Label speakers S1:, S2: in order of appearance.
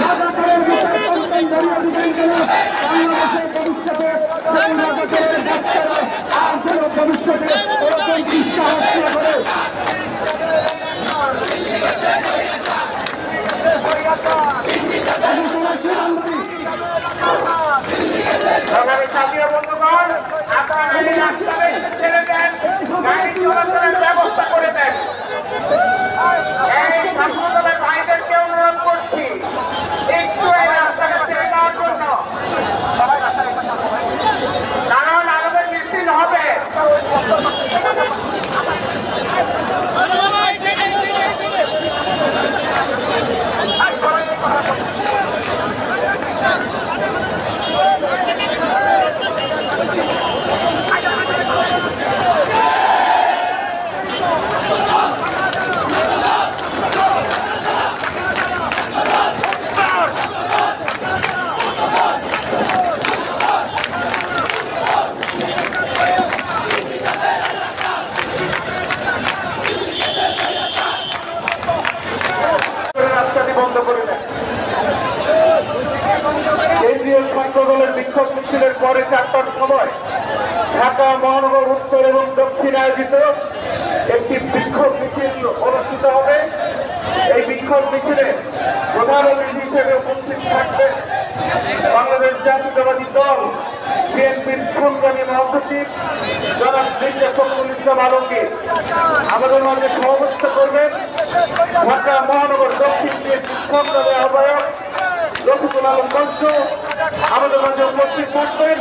S1: Doctor ভবিষ্যতে
S2: মিছিলের পরে চারটার সময় ঢাকা, মহানগর, উত্তর এবং দক্ষিণ আয়োজিত একটি বিক্ষোভ মিছিল অনুষ্ঠিত হবে। এই বিক্ষোভ মিছিলে প্রধান অতিথি হিসেবে উপস্থিত থাকবেন বাংলাদেশ জাতীয়তাবাদী দল, বিএনপির সংগ্রামী মহাসচিব, জনাব মির্জা ফখরুল ইসলাম আলমগীর। আমাদের মাঝে সভাপতিত্ব করবেন ঢাকা, মহানগর দক্ষিণ বিএনপি সংগ্রামী আহ্বায়ক রফিকুল আলম মঞ্চ আমাদের মাঝে উপস্থিত থাকবেন